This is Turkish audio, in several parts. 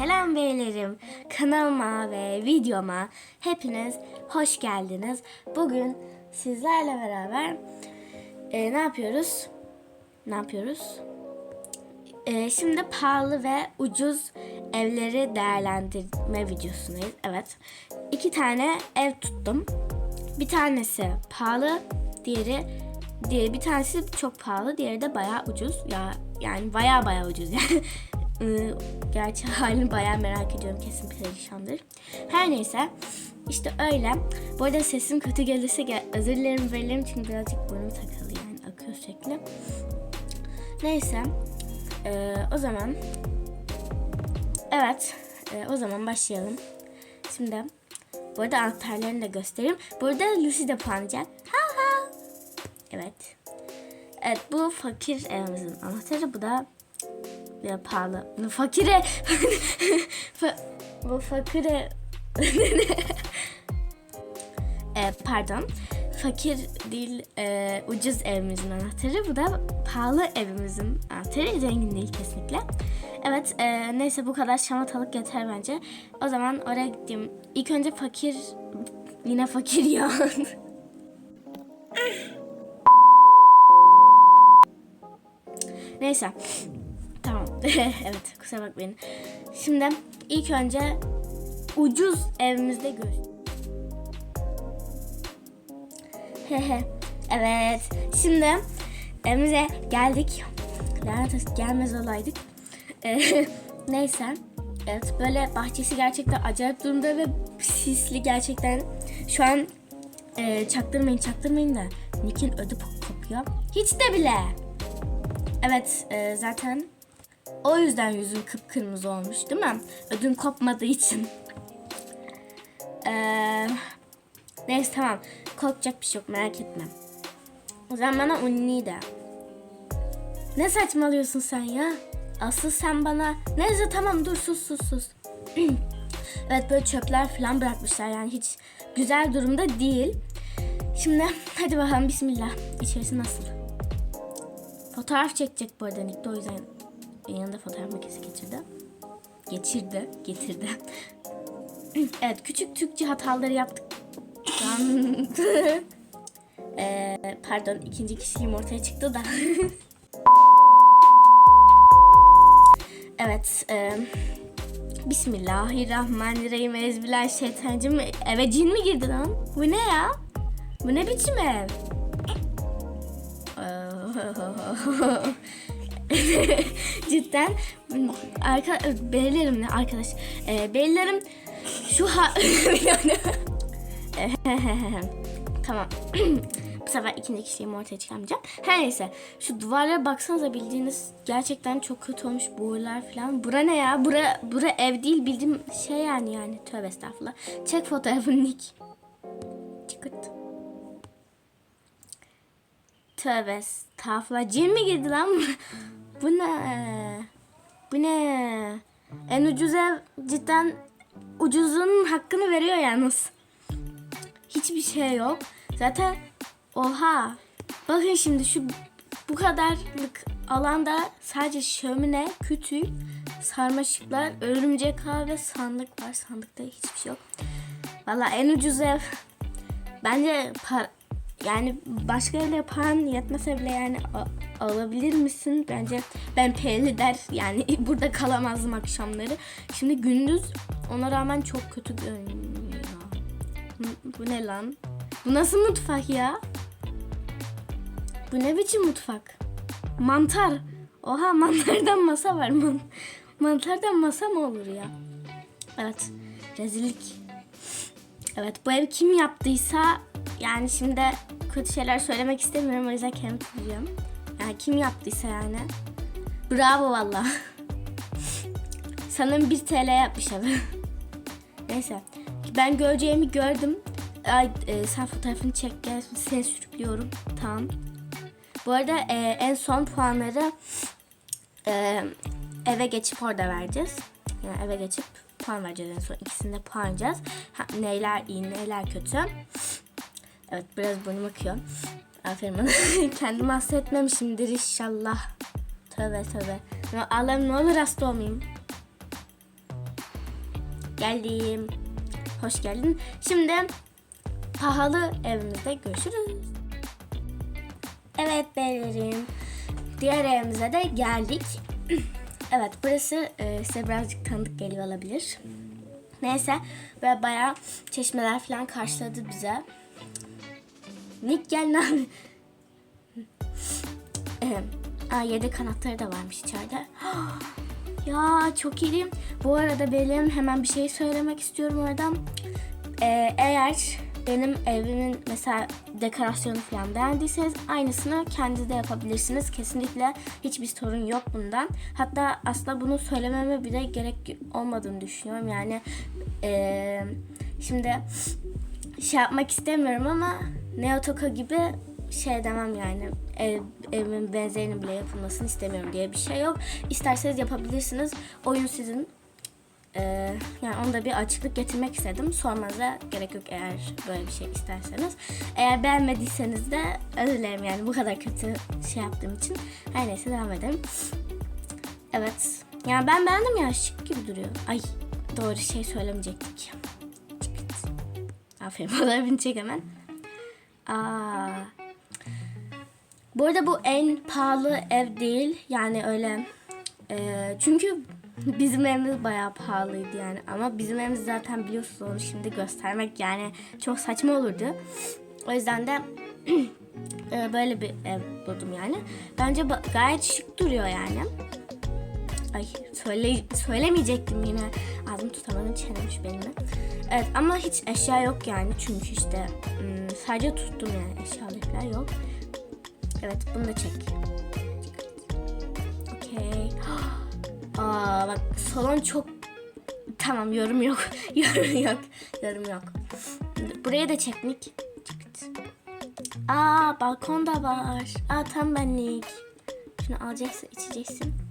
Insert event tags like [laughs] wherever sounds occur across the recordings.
Selam beylerim. Kanalıma ve videoma hepiniz hoş geldiniz. Bugün sizlerle beraber e, ne yapıyoruz? Ne yapıyoruz? E, şimdi pahalı ve ucuz evleri değerlendirme videosundayız. Evet. İki tane ev tuttum. Bir tanesi pahalı, diğeri diğeri bir tanesi çok pahalı, diğeri de bayağı ucuz. Ya yani bayağı bayağı ucuz yani. [laughs] Iı, Gerçi [laughs] halini bayağı merak ediyorum. Kesin perişandır. Her neyse. işte öyle. Bu arada sesim kötü gelirse gel özür dilerim veririm çünkü birazcık burnum takılı yani akıyor sürekli. Neyse. Ee, o zaman evet. ee, o zaman başlayalım. Şimdi bu arada anahtarlarını da göstereyim. Burada Lucy de puanlayacak. Ha ha. Evet. Evet bu fakir evimizin anahtarı. Bu da ya pahalı. Bu fakire [laughs] Fa- bu fakire [laughs] e, pardon. Fakir değil e, ucuz evimizin anahtarı. Bu da pahalı evimizin anahtarı. Zengin değil kesinlikle. Evet e, neyse bu kadar şamatalık yeter bence. O zaman oraya gittim. İlk önce fakir yine fakir ya. [laughs] Neyse. [laughs] Evet kusura bakmayın. Şimdi ilk önce ucuz evimizde göz. Hehe. [laughs] evet. Şimdi evimize geldik. Lanet gelmez olaydık. [laughs] Neyse. Evet böyle bahçesi gerçekten acayip durumda ve sisli gerçekten. Şu an e, çaktırmayın çaktırmayın da Nick'in ödü kopuyor. Hiç de bile. Evet e, zaten o yüzden yüzün kıpkırmızı olmuş değil mi? Ödün kopmadığı için. Ee, neyse tamam. Korkacak bir şey yok merak etme. O zaman bana unni de. Ne saçmalıyorsun sen ya? Asıl sen bana... Neyse tamam dur sus sus sus. [clears throat] evet böyle çöpler falan bırakmışlar yani hiç güzel durumda değil. Şimdi [laughs] hadi bakalım bismillah. İçerisi nasıl? Fotoğraf çekecek bu arada Nick o yüzden yanında fotoğraf makinesi getirdi. Geçirdi, getirdi. [laughs] evet, küçük Türkçe hataları yaptık. [laughs] ee, pardon, ikinci kişiliğim ortaya çıktı da. [laughs] evet, e, Bismillahirrahmanirrahim. Ezbillahişeytanirracim. Eve cin mi girdi lan? Bu ne ya? Bu ne biçim ev? [laughs] Cidden arka beylerim ne arkadaş e, beylerim şu ha [laughs] tamam [clears throat] bu sefer ikinci kişiliğimi ortaya çıkarmayacağım. Her neyse şu duvarlara baksanıza bildiğiniz gerçekten çok kötü olmuş borular falan. Bura ne ya? Bura, bura ev değil bildiğim şey yani yani. Tövbe estağfurullah. Çek fotoğrafını Nick. Çıkırt. Tövbe estağfurullah. Cin mi girdi lan? Bu ne? Bu ne? En ucuz ev cidden ucuzun hakkını veriyor yalnız. Hiçbir şey yok. Zaten oha. Bakın şimdi şu bu kadarlık alanda sadece şömine, kütük, sarmaşıklar, örümcek ağı ve sandık var. Sandıkta hiçbir şey yok. Valla en ucuz ev bence para, yani başka evle paran yetmese bile yani alabilir misin? Bence ben peyli der yani [laughs] burada kalamazdım akşamları. Şimdi gündüz ona rağmen çok kötü görünüyor. Bu ne lan? Bu nasıl mutfak ya? Bu ne biçim mutfak? Mantar. Oha mantardan masa var. Man mantardan masa mı olur ya? Evet. Rezillik. Evet bu ev kim yaptıysa yani şimdi kötü şeyler söylemek istemiyorum o yüzden kendimi tutacağım. Yani kim yaptıysa yani. Bravo valla. [laughs] Sanırım 1 TL yapmış evi. [laughs] Neyse. Ben göreceğimi gördüm. Ay, e, sen fotoğrafını çek gel seni sürüklüyorum. Tamam. Bu arada e, en son puanları e, eve geçip orada vereceğiz. Yani eve geçip puan vereceğiz en son. İkisini de puanlayacağız. Ha, neyler iyi neyler kötü. Evet biraz burnum akıyor. Aferin bana. [laughs] Kendimi hasta etmemişimdir inşallah. Tövbe tövbe. Ya Allah'ım ne olur hasta olmayayım. Geldim. Hoş geldin. Şimdi pahalı evimizde görüşürüz. Evet beylerim. Diğer evimize de geldik. [clears throat] evet burası e, size birazcık tanıdık geliyor olabilir. Neyse böyle bayağı çeşmeler falan karşıladı bize. Nick gel yapıyorsun? Ee, aa, yedek anahtarı da varmış içeride. [gasps] ya çok iyi. Bu arada benim hemen bir şey söylemek istiyorum oradan. Ee, eğer benim evimin mesela dekorasyonu falan beğendiyseniz aynısını kendi de yapabilirsiniz. Kesinlikle hiçbir sorun yok bundan. Hatta aslında bunu söylememe bile gerek olmadığını düşünüyorum. Yani ee, şimdi şey yapmak istemiyorum ama Neotoka gibi şey demem yani ev, evimin benzerinin bile yapılmasını istemiyorum diye bir şey yok. İsterseniz yapabilirsiniz. Oyun sizin. Ee, yani onda bir açıklık getirmek istedim. Sormanıza gerek yok eğer böyle bir şey isterseniz. Eğer beğenmediyseniz de özür dilerim yani bu kadar kötü şey yaptığım için. Her neyse devam edelim. Evet. Yani ben beğendim ya şık gibi duruyor. Ay doğru şey söylemeyecektik. Aferin fotoğrafını çek hemen. Aa. Bu arada bu en pahalı ev değil. Yani öyle. e, çünkü bizim evimiz bayağı pahalıydı yani. Ama bizim evimiz zaten biliyorsunuz onu şimdi göstermek yani çok saçma olurdu. O yüzden de [clears throat] e, böyle bir ev buldum yani. Bence gayet şık duruyor yani. Ay söyle, söylemeyecektim yine. Ağzım tutamadım çenemiş benim. de. Evet ama hiç eşya yok yani. Çünkü işte hmm, sadece tuttum yani eşyalar falan yok. Evet bunu da çek. Okey. [gasps] Aa bak salon çok... Tamam yorum yok. [laughs] yorum yok. Yorum yok. Buraya da çeknik. Aa balkon da var. Aa tam benlik. Şunu alacaksın içeceksin.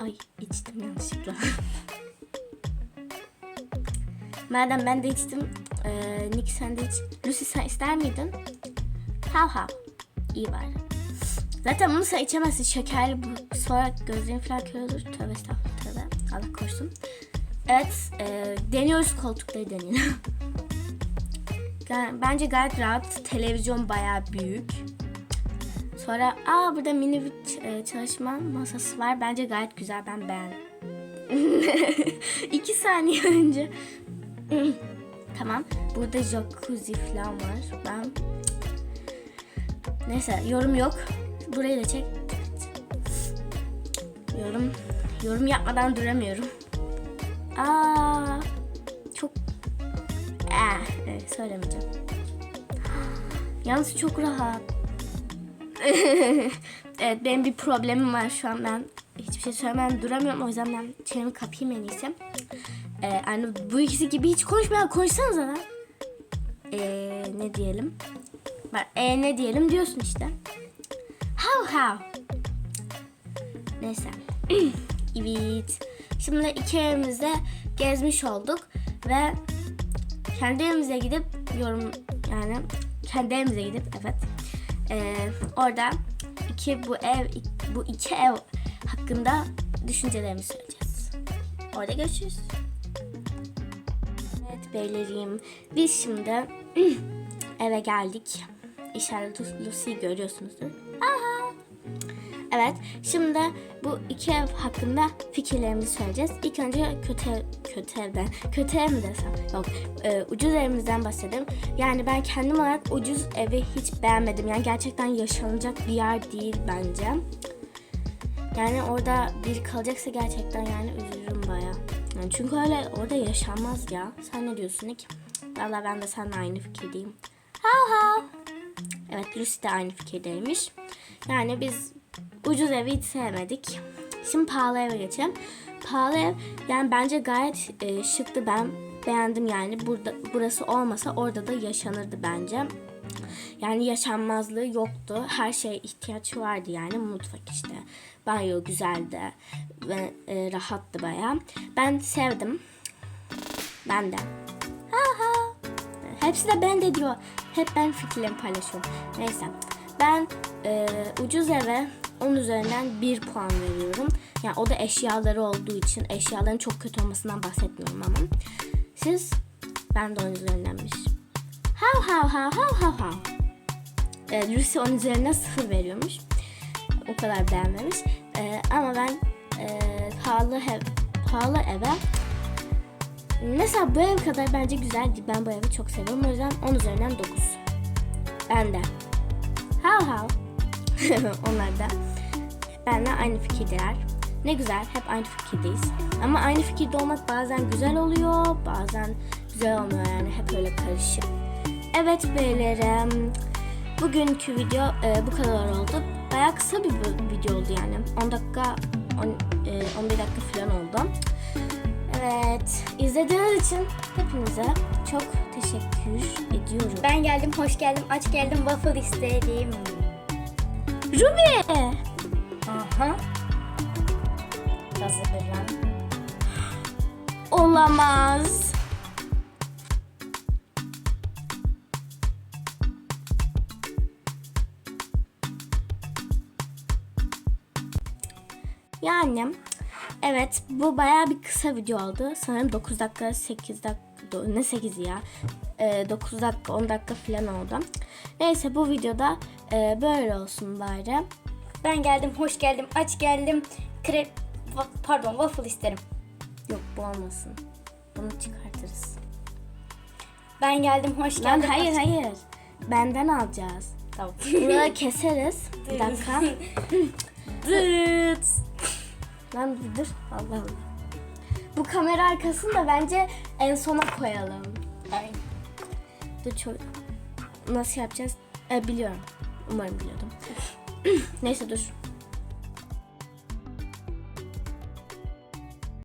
Ay içtim yanlışlıkla. Madem ben de içtim. E, Nick sen de iç. Lucy sen ister miydin? Hav hav. İyi bari. Zaten bunu sen içemezsin. Şekerli bu. Sonra gözlerin falan kör olur. Tövbe estağfurullah tövbe. Allah korusun. Evet. E, deniyoruz koltukları deneyelim. [laughs] Bence gayet rahat. Televizyon bayağı büyük. Sonra aa burada mini bir e, çalışma masası var. Bence gayet güzel. Ben beğendim. [laughs] İki saniye önce. [clears throat] tamam. Burada jacuzzi falan var. Ben Neyse yorum yok. Burayı da çek. Yorum yorum yapmadan duramıyorum. Aa çok eh, evet, söylemeyeceğim. [gasps] Yalnız çok rahat. [laughs] evet benim bir problemim var şu an ben hiçbir şey söylemeden duramıyorum o yüzden ben çenemi kapayım en iyisi. Ee, yani bu ikisi gibi hiç konuşmayan konuşsanıza lan. Ee, ne diyelim? Bak e ne diyelim diyorsun işte. How how. Neyse. [clears throat] evet. Şimdi iki evimizde gezmiş olduk ve kendi evimize gidip yorum yani kendi evimize gidip evet ee, orada iki bu ev bu iki ev hakkında düşüncelerimizi söyleyeceğiz. Orada görüşürüz. Evet beylerim biz şimdi [clears throat] eve geldik. İşaret Lucy'yi görüyorsunuzdur. Aha. Evet, şimdi bu iki ev hakkında fikirlerimizi söyleyeceğiz. İlk önce kötü kötü evden, kötü ev mi desem? Yok, e, ucuz evimizden bahsedelim. Yani ben kendim olarak ucuz evi hiç beğenmedim. Yani gerçekten yaşanacak bir yer değil bence. Yani orada biri kalacaksa gerçekten yani üzülürüm baya. Yani çünkü öyle orada yaşanmaz ya. Sen ne diyorsun Nick? Valla ben de seninle aynı fikirdeyim. Ha ha. Evet Lucy de aynı fikirdeymiş. Yani biz ucuz evi hiç sevmedik. Şimdi pahalı eve geçelim. Pahalı ev yani bence gayet e, şıktı. Ben beğendim yani. Burada burası olmasa orada da yaşanırdı bence. Yani yaşanmazlığı yoktu. Her şeye ihtiyaç vardı yani. Mutfak işte. Banyo güzeldi. Ve e, rahattı baya. Ben sevdim. Ben de. Ha ha. Hepsi de ben de diyor. Hep ben fikirlerimi paylaşıyorum. Neyse. Ben e, ucuz eve 10 üzerinden 1 puan veriyorum. Yani o da eşyaları olduğu için eşyaların çok kötü olmasından bahsetmiyorum ama. Siz ben de onun üzerindenmiş. How how how how how how. Ee, Lucy onun üzerine sıfır veriyormuş. O kadar beğenmemiş. Ee, ama ben e, pahalı, ev, pahalı eve Mesela bu ev kadar bence güzel değil. Ben bu evi çok seviyorum. O yüzden 10 üzerinden 9. Ben de. How how. [laughs] Onlar da. Benimle aynı fikirdeler. Ne güzel. Hep aynı fikirdeyiz. Ama aynı fikirde olmak bazen güzel oluyor. Bazen güzel olmuyor yani. Hep öyle karışık. Evet beylerim. Bugünkü video e, bu kadar oldu. Bayağı kısa bir video oldu yani. 10 dakika, 10, e, 11 dakika falan oldu. Evet, izlediğiniz için hepinize çok teşekkür ediyorum. Ben geldim, hoş geldim, aç geldim, waffle istedim. Ruby! Aha. Hazırlan. Olamaz. Yani evet bu bayağı bir kısa video oldu. Sanırım 9 dakika 8 dakika ne 8 ya? Ee, 9 dakika 10 dakika falan oldu. Neyse bu videoda e, böyle olsun bari. Ben geldim, hoş geldim, aç geldim. Krep, pardon, waffle isterim. Yok bu olmasın. Bunu çıkartırız. Ben geldim, hoş Lan geldim. hayır aç- hayır. Benden alacağız. Tamam. [laughs] Buraları keseriz. Bir [laughs] dakika. Dıt. Lan bir dur. Allah Allah. Bu kamera arkasını da bence en sona koyalım. Ay. Dur çok... Nasıl yapacağız? E, biliyorum. Umarım biliyordum. [clears throat] Neyse dur.